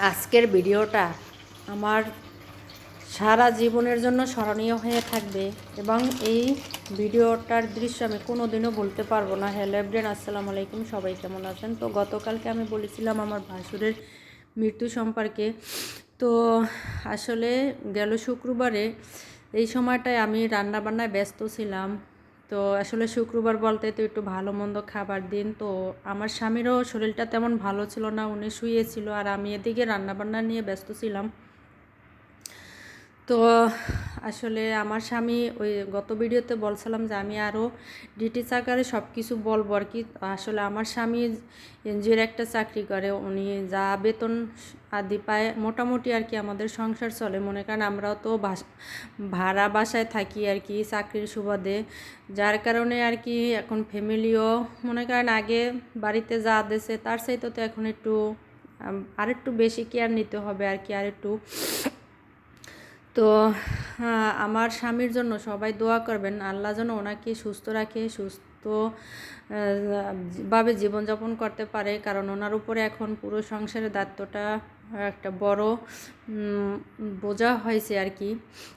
আজকের ভিডিওটা আমার সারা জীবনের জন্য স্মরণীয় হয়ে থাকবে এবং এই ভিডিওটার দৃশ্য আমি কোনো দিনও বলতে পারব না। হ্যালো এভরিয়ান আসসালামু আলাইকুম। সবাই কেমন আছেন? তো গতকালকে আমি বলেছিলাম আমার ভাসুরের মৃত্যু সম্পর্কে। তো আসলে গেল শুক্রবারে এই সময়টায় আমি রান্নাবান্নায় ব্যস্ত ছিলাম। তো আসলে শুক্রবার বলতে তো একটু ভালো মন্দ খাবার দিন। তো আমার স্বামীরও শরীরটা তেমন ভালো ছিল না, উনি শুয়েছিল আর আমি এদিকে রান্নাবান্না নিয়ে ব্যস্ত ছিলাম। তো আসলে আমার স্বামী ওই গত ভিডিওতে বলছিলাম যে আমি আরও ডিটিস আকারে সব কিছু বলব আর কি। আসলে আমার স্বামী এনজিওর একটা চাকরি করে, উনি যা বেতন আদি পায় মোটামুটি আর কি আমাদের সংসার চলে। মনে করেন আমরাও তো ভাড়া বাসায় থাকি আর কি চাকরির সুবাদে। যার কারণে আর কি এখন ফ্যামিলিও, মনে করেন আগে বাড়িতে যা দেশে তার চাইতে তো এখন একটু আর একটু বেশি কেয়ার নিতে হবে আর কি আর একটু তো আমার স্বামীর জন্য সবাই দোয়া করবেন, আল্লাহ যেন ওনাকে সুস্থ রাখে, সুস্থ ভাবে জীবনযাপন করতে পারে, কারণ ওনার উপরে এখন পুরো সংসারের দায়িত্বটা একটা বড় বোঝা হয়েছে আর কি।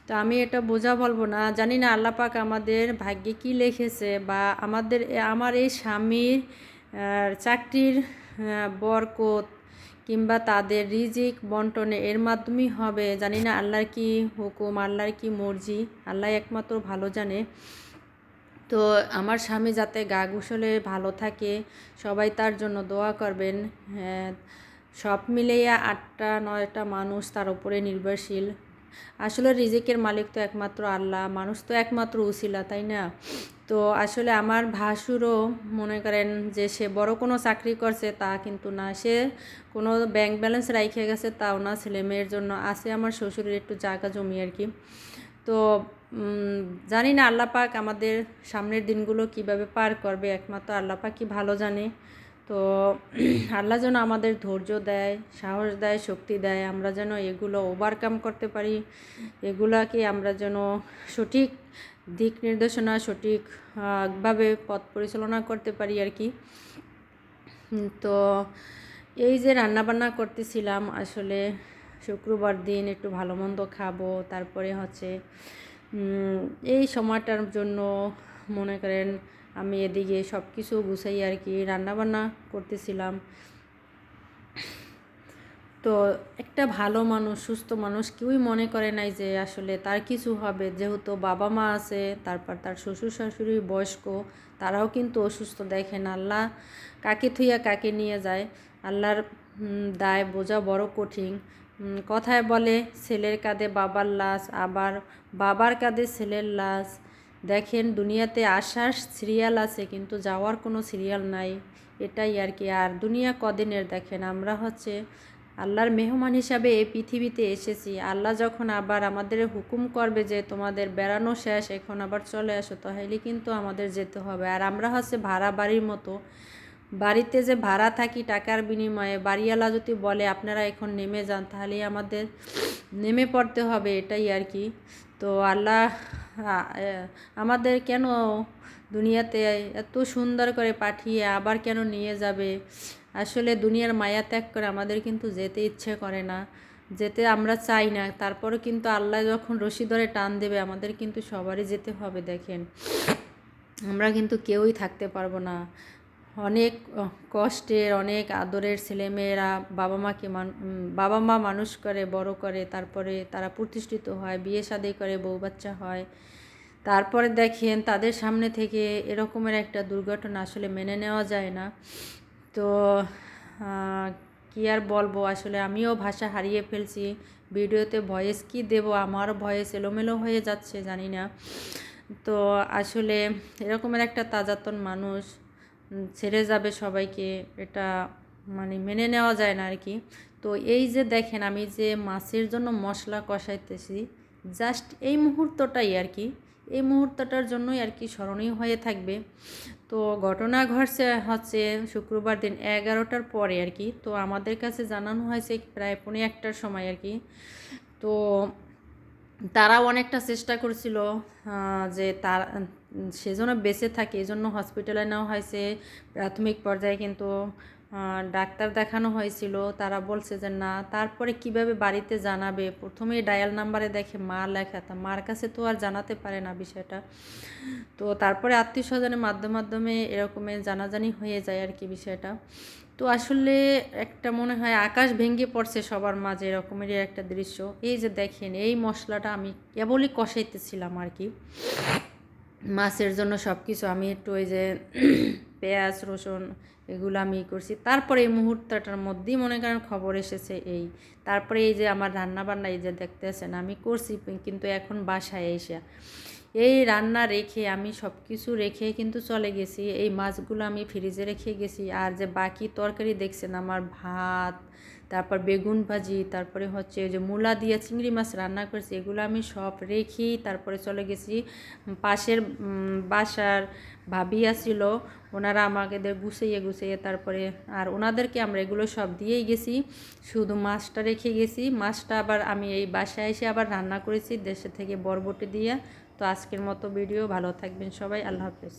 তো আমি এটা বোঝা বলব না, জানি না আল্লাহ পাক আমাদের ভাগ্যে কি লিখেছে বা আমাদের আমার এই স্বামীর চাকরির বরকত কিংবা তাদের রিজিক বন্টনে এর মাধ্যমেই হবে। জানি না আল্লাহর কি হুকুম, আল্লাহর কি মর্জি, আল্লাহ একমাত্র ভালো জানে। তো আমার স্বামী যাতে গা গুসলে ভালো থাকে, সবাই তার জন্য দোয়া করবেন। হ্যাঁ সব মিলিয়ে আটটা, নয়টা মানুষ তার উপরে নির্ভরশীল। আসলে রিজিকের মালিক তো একমাত্র আল্লাহ, মানুষ তো একমাত্র উসিলা, তাই না? তো আসলে আমার ভাসুরও মনে করেন যে সে বড় কোনো চাকরি করছে তা কিন্তু না। সে কোনো ব্যাংক ব্যালেন্স রাইখে গেছে তাও না, ছেলে মেয়ের জন্য আছে আমার শ্বশুরের একটু জায়গা জমি আর কি। তো জানি না আল্লাহ পাক আমাদের সামনের দিনগুলো কীভাবে পার করবে, একমাত্র আল্লাহ পাকই ভালো জানে। তো আল্লাহ যেন আমাদের ধৈর্য দেয়, সাহস দেয়, শক্তি দেয়, আমরা যেন এগুলো ওভারকাম করতে পারি, এগুলাকে আমরা যেন সঠিক দিক নির্দেশনা সঠিকভাবে পথ পরিচালনা করতে পারি আর কি। তো এই যে রান্নাবান্না করতেছিলাম, আসলে শুক্রবার দিন একটু ভালো মন্দ খাব, তারপরে হচ্ছে এই সময়টার জন্য মনে করেন আমি এদিকে সব কিছু গুছাই আর কি রান্নাবান্না করতেছিলাম। তো একটা ভালো মানুষ, সুস্থ মানুষ কেউই মনে করে নাই যে আসলে তার কিছু হবে। যেহেতু বাবা মা আছে, তারপর তার শ্বশুর শাশুড়ি বয়স্ক, তারাও কিন্তু অসুস্থ। দেখেন আল্লাহ কাকে থুইয়া কাকে নিয়ে যায়। আল্লাহর দায় বোঝা বড় কঠিন। কথায় বলে, ছেলের কাঁধে বাবার লাশ, আবার বাবার কাঁধে ছেলের লাশ। দেখেন, দুনিয়াতে আসার সিরিয়াল আছে, কিন্তু যাওয়ার কোনো সিরিয়াল নাই। এটাই আর কি। আর দুনিয়া কদিনের দেখেন? আমরা হচ্ছে আল্লাহর মেহমান হিসাবে এই পৃথিবীতে এসেছি। আল্লাহ যখন আবার আমাদের হুকুম করবে যে তোমাদের বেড়ানো শেষ, এখন আবার চলে আসো, তাহলে কিন্তু আমাদের যেতে হবে। আর আমরা হচ্ছে ভাড়া বাড়ির মতো। বাড়িতে যে ভাড়া থাকি, টাকার বিনিময়ে বাড়িওয়ালা যদি বলে, আপনারা এখন নেমে যান তাহলে আমাদের নেমে পড়তে হবে, এটাই আর কি। তো আল্লাহ আমাদের কেন দুনিয়াতে এত সুন্দর করে পাঠিয়ে আবার কেন নিয়ে যাবে? আসলে দুনিয়ার মায়া ত্যাগ করে আমাদের কিন্তু যেতে ইচ্ছে করে না, যেতে আমরা চাই না। তারপরে কিন্তু আল্লাহ যখন রশি ধরে টান দেবে, আমাদের কিন্তু সবারই যেতে হবে, দেখেন। আমরা কিন্তু কেউই থাকতে পারব না। অনেক কষ্টের, অনেক আদরের ছেলেমেয়েরা বাবা মাকে বাবা মা মানুষ করে, বড় করে, তারপরে তারা প্রতিষ্ঠিত হয়, বিয়ে শাদী করে, বউ বাচ্চা হয়। তারপরে দেখেন তাদের সামনে থেকে এরকমের একটা দুর্ঘটনা আসলে মেনে নেওয়া যায় না। তো কি আর বলব? আসলে আমিও ভাষা হারিয়ে ফেলছি। ভিডিওতে ভয়েস কি দেব? আমার ভয়েস এলোমেলো হয়ে যাচ্ছে, জানি না। তো আসলে এরকমের একটা তাজাতন মানুষ ছেড়ে যাবে সবাইকে, এটা মানে মেনে নেওয়া যায় না আর কি তো এই যে দেখেন, আমি যে মাছের জন্য মশলা কষাইতেছি জাস্ট এই মুহূর্তটাই আর কি এই মুহূর্তটার জন্যই আর কি স্মরণীয় হয়ে থাকবে। তো ঘটনা ঘটছে, হচ্ছে শুক্রবার দিন এগারোটার পরে আর কি তো আমাদের কাছে জানানো হয়েছে প্রায় পৌনে একটার সময় আর কি তো তারাও অনেকটা চেষ্টা করছিল যে তার সেজন্য বেঁচে থাকে এই জন্য হসপিটালে নেওয়া হয়েছে। প্রাথমিক পর্যায়ে কিন্তু ডাক্তার দেখানো হয়েছিল। তারা বলছে যে, না, তারপরে কীভাবে বাড়িতে জানাবে? প্রথমে ডায়াল নাম্বারে দেখে মা লেখা তা, মার কাছে তো আর জানাতে পারে না বিষয়টা। তো তারপরে আত্মীয় স্বজনের মাধ্যমে মাধ্যমে এরকমের জানাজানি হয়ে যায় আর কি বিষয়টা। তো আসলে একটা মনে হয় আকাশ ভেঙে পড়ছে সবার মাঝে এরকমেরই একটা দৃশ্য। এই যে দেখেন, এই মশলাটা আমি কেবলই কষাইতেছিলাম আর কি। মাছের জন্য সব কিছু আমি একটু ওই যে পেঁয়াজ, রসুন এগুলো আমি করছি। তারপরে এই মুহূর্তটার মধ্যেই মনে করেন খবর এসেছে এই। তারপরে এই যে আমার রান্নাবান্না এই যে দেখতে দেখতেছেন, আমি করছি, কিন্তু এখন বাসায় এসে। এই রান্না রেখে আমি সব কিছু রেখে কিন্তু চলে গেছি। এই মাছগুলো আমি ফ্রিজে রেখে গেছি। আর যে বাকি তরকারি দেখছেন আমার ভাত, তারপর বেগুন ভাজি, তারপরে হচ্ছে যে মূলা দিয়ে চিংড়ি মাছ রান্না করেছি, এগুলো আমি সব রেখেই তারপরে চলে গেছি। পাশের বাসার ভাবি আসছিল, ওনারা আমাকে গুছিয়ে গুছিয়ে তারপরে আর ওনাদেরকে আমরা এগুলো সব দিয়েই গেছি, শুধু মাছটা রেখে গেছি। মাছটা আবার আমি এই বাসায় এসে আবার রান্না করেছি, দেশে থেকে বরবটি দিয়ে। তো আজকের মতো ভিডিও ভালো থাকবেন সবাই আল্লাহ হাফেজ।